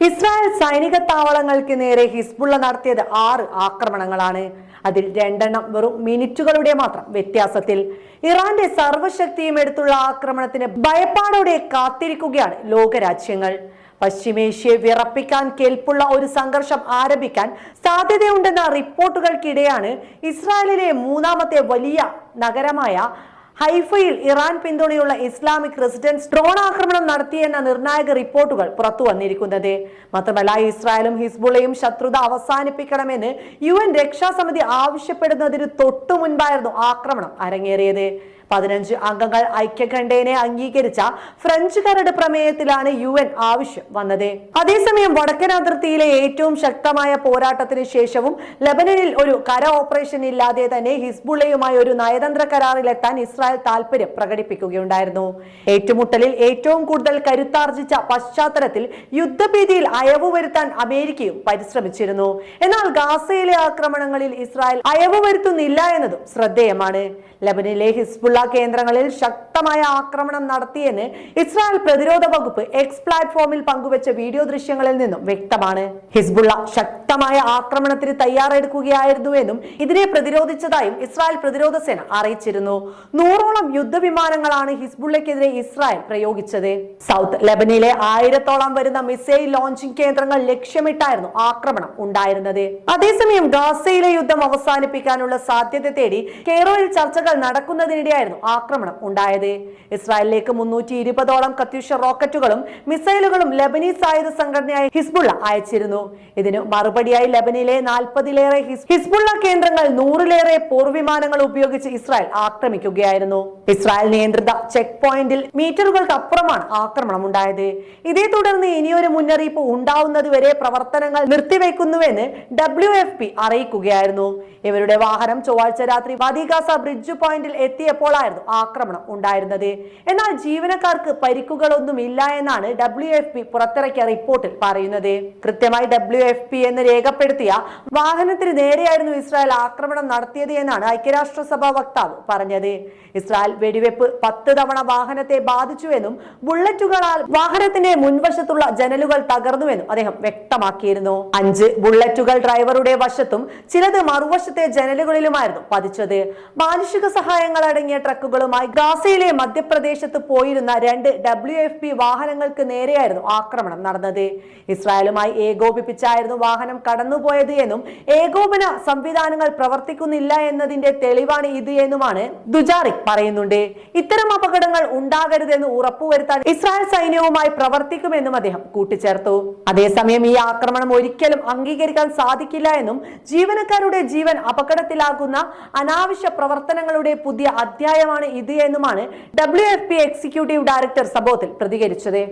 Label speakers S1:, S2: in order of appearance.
S1: Israel സൈനിക താവളങ്ങൾക്ക് നേരെ Hezbollah നടത്തിയത് ആറ് ആക്രമണങ്ങളാണ്. അതിൽ രണ്ടെണ്ണം വെറും മിനിറ്റുകളുടെ മാത്രം വ്യത്യാസത്തിൽ. ഇറാന്റെ സർവശക്തിയും എടുത്തുള്ള ആക്രമണത്തിന് ഭയപ്പാടോടെ കാത്തിരിക്കുകയാണ് ലോകരാജ്യങ്ങൾ. പശ്ചിമേഷ്യയെ വിറപ്പിക്കാൻ കേൾപ്പുള്ള ഒരു സംഘർഷം ആരംഭിക്കാൻ സാധ്യതയുണ്ടെന്ന റിപ്പോർട്ടുകൾക്കിടെയാണ് ഇസ്രായേലിലെ മൂന്നാമത്തെ വലിയ നഗരമായ ഹൈഫയിൽ ഇറാൻ പിന്തുണയുള്ള ഇസ്ലാമിക് റെസിഡൻസ് ഡ്രോൺ ആക്രമണം നടത്തിയെന്ന നിർണായക റിപ്പോർട്ടുകൾ പുറത്തു വന്നിരിക്കുന്നത്. മാത്രമല്ല ഇസ്രായേലും ഹിസ്ബുള്ളയും ശത്രുത അവസാനിപ്പിക്കണമെന്ന് യു എൻ രക്ഷാസമിതി ആവശ്യപ്പെടുന്നതിന് തൊട്ടു മുൻപായിരുന്നു ആക്രമണം അരങ്ങേറിയത്. പതിനഞ്ച് അംഗങ്ങൾ ഐക്യകണ്ഠേനെ അംഗീകരിച്ച ഫ്രഞ്ച് കരട് പ്രമേയത്തിലാണ് യു എൻ ആവശ്യം വന്നത്. അതേസമയം വടക്കൻ അതിർത്തിയിലെ ഏറ്റവും ശക്തമായ പോരാട്ടത്തിന് ശേഷവും ലബനനിൽ ഒരു കര ഓപ്പറേഷൻ ഇല്ലാതെ തന്നെ ഹിസ്ബുള്ളയുമായി ഒരു നയതന്ത്ര കരാറിലെത്താൻ ഇസ്രായേൽ താൽപര്യം പ്രകടിപ്പിക്കുകയുണ്ടായിരുന്നു. ഏറ്റുമുട്ടലിൽ ഏറ്റവും കൂടുതൽ കരുത്താർജിച്ച പശ്ചാത്തലത്തിൽ യുദ്ധഭീതിയിൽ അയവ് വരുത്താൻ അമേരിക്കയും പരിശ്രമിച്ചിരുന്നു. എന്നാൽ ഗാസയിലെ ആക്രമണങ്ങളിൽ ഇസ്രായേൽ അയവ് വരുത്തുന്നില്ല എന്നതും ശ്രദ്ധേയമാണ്. ലബനിലെ ഹിസ്ബുള്ള കേന്ദ്രങ്ങളിൽ ശക്തമായ ആക്രമണം നടത്തിയെന്ന് ഇസ്രായേൽ പ്രതിരോധ വകുപ്പ് എക്സ് പ്ലാറ്റ്ഫോമിൽ പങ്കുവച്ച വീഡിയോ ദൃശ്യങ്ങളിൽ നിന്നും വ്യക്തമാണ്. ഹിസ്ബുള്ള ശക്തമായ ആക്രമണത്തിന് തയ്യാറെടുക്കുകയായിരുന്നുവെന്നും ഇതിനെ പ്രതിരോധിച്ചതായും ഇസ്രായേൽ പ്രതിരോധ സേന അറിയിച്ചിരുന്നു. നൂറോളം യുദ്ധവിമാനങ്ങളാണ് ഹിസ്ബുള്ളക്കെതിരെ ഇസ്രായേൽ പ്രയോഗിച്ചത്. സൗത്ത് ലെബനിലെ ആയിരത്തോളം വരുന്ന മിസൈൽ ലോഞ്ചിംഗ് കേന്ദ്രങ്ങൾ ലക്ഷ്യമിട്ടായിരുന്നു ആക്രമണം ഉണ്ടായിരുന്നത്. അതേസമയം ഗാസയിലെ യുദ്ധം അവസാനിപ്പിക്കാനുള്ള സാധ്യത തേടി കേരളയിൽ ചർച്ചകൾ നടക്കുന്നതിനിടെയായിരുന്നു ആക്രമണം ഉണ്ടായത്. ഇസ്രായേലിലേക്ക് മുന്നൂറ്റി ഇരുപതോളം കത്യൂഷ റോക്കറ്റുകളും മിസൈലുകളും ലബനീസ് ആയുധ സംഘടനയായ ഹിസ്ബുള്ള അയച്ചിരുന്നു. ഇതിനു മറുപടിയായി ലബനിലെ നാൽപ്പതിലേറെ ഹിസ്ബുള്ള കേന്ദ്രങ്ങൾ നൂറിലേറെ പോർവിമാനങ്ങൾ ഉപയോഗിച്ച് ഇസ്രായേൽ ആക്രമിക്കുകയായിരുന്നു. ഇസ്രായേൽ നിയന്ത്രിത ചെക്ക് പോയിന്റിൽ മീറ്ററുകൾക്കപ്പുറമാണ് ആക്രമണം ഉണ്ടായത്. ഇതേ തുടർന്ന് ഇനിയൊരു മുന്നറിയിപ്പ് ഉണ്ടാവുന്നതുവരെ പ്രവർത്തനങ്ങൾ നിർത്തിവെക്കുന്നുവെന്ന് ഡബ്ല്യു എഫ് പി അറിയിക്കുകയായിരുന്നു. ഇവരുടെ വാഹനം ചൊവ്വാഴ്ച രാത്രി വാദിഗാസ ബ്രിഡ്ജ് പോയിന്റിൽ എത്തിയപ്പോഴായിരുന്നു ആക്രമണം ഉണ്ടായിരുന്നത്. എന്നാൽ ജീവനക്കാർക്ക് പരിക്കുകളൊന്നും ഇല്ല എന്നാണ് ഡബ്ല്യു എഫ് പി പുറത്തിറക്കിയ റിപ്പോർട്ടിൽ പറയുന്നത്. കൃത്യമായി ഡബ്ല്യു എഫ് പി എന്ന് രേഖപ്പെടുത്തിയ വാഹനത്തിന് നേരെയായിരുന്നു ഇസ്രായേൽ ആക്രമണം നടത്തിയത് എന്നാണ് ഐക്യരാഷ്ട്രസഭ വക്താവ് പറഞ്ഞത്. ഇസ്രായേൽ വെടിവെപ്പ് പത്ത് തവണ വാഹനത്തെ ബാധിച്ചുവെന്നും ബുള്ളറ്റുകളാൽ വാഹനത്തിന്റെ മുൻവശത്തുള്ള ജനലുകൾ തകർന്നുവെന്നും അദ്ദേഹം വ്യക്തമാക്കിയിരുന്നു. അഞ്ച് ബുള്ളറ്റുകൾ ഡ്രൈവറുടെ വശത്തും ചിലത് മറുവശത്തെ ജനലുകളിലുമായിരുന്നു പതിച്ചത്. മാനുഷിക സഹായങ്ങൾ അടങ്ങിയ ട്രക്കുകളുമായി ഗാസയിലെ മധ്യപ്രദേശത്ത് പോയിരുന്ന രണ്ട് ഡബ്ല്യു എഫ് പി വാഹനങ്ങൾക്ക് നേരെയായിരുന്നു ആക്രമണം നടന്നത്. ഇസ്രായേലുമായി ഏകോപിപ്പിച്ചായിരുന്നു വാഹനം കടന്നുപോയത് എന്നും ഏകോപന സംവിധാനങ്ങൾ പ്രവർത്തിക്കുന്നില്ല എന്നതിന്റെ തെളിവാണ് ഇത് എന്നുമാണ് ദുജാറിക് പറയുന്നുണ്ട്. ഇത്തരം അപകടങ്ങൾ ഉണ്ടാകരുതെന്ന് ഉറപ്പുവരുത്താൻ ഇസ്രായേൽ സൈന്യവുമായി പ്രവർത്തിക്കുമെന്നും അദ്ദേഹം കൂട്ടിച്ചേർത്തു. അതേസമയം ഈ ആക്രമണം ഒരിക്കലും അംഗീകരിക്കാൻ സാധിക്കില്ല എന്നും ജീവനക്കാരുടെ ജീവൻ അപകടത്തിലാകുന്ന അനാവശ്യ പ്രവർത്തനങ്ങളുടെ പുതിയ അധ്യായമാണ് ഇത് എന്നുമാണ് W F P executive director സംഭവത്തിൽ പ്രതികരിച്ചത്.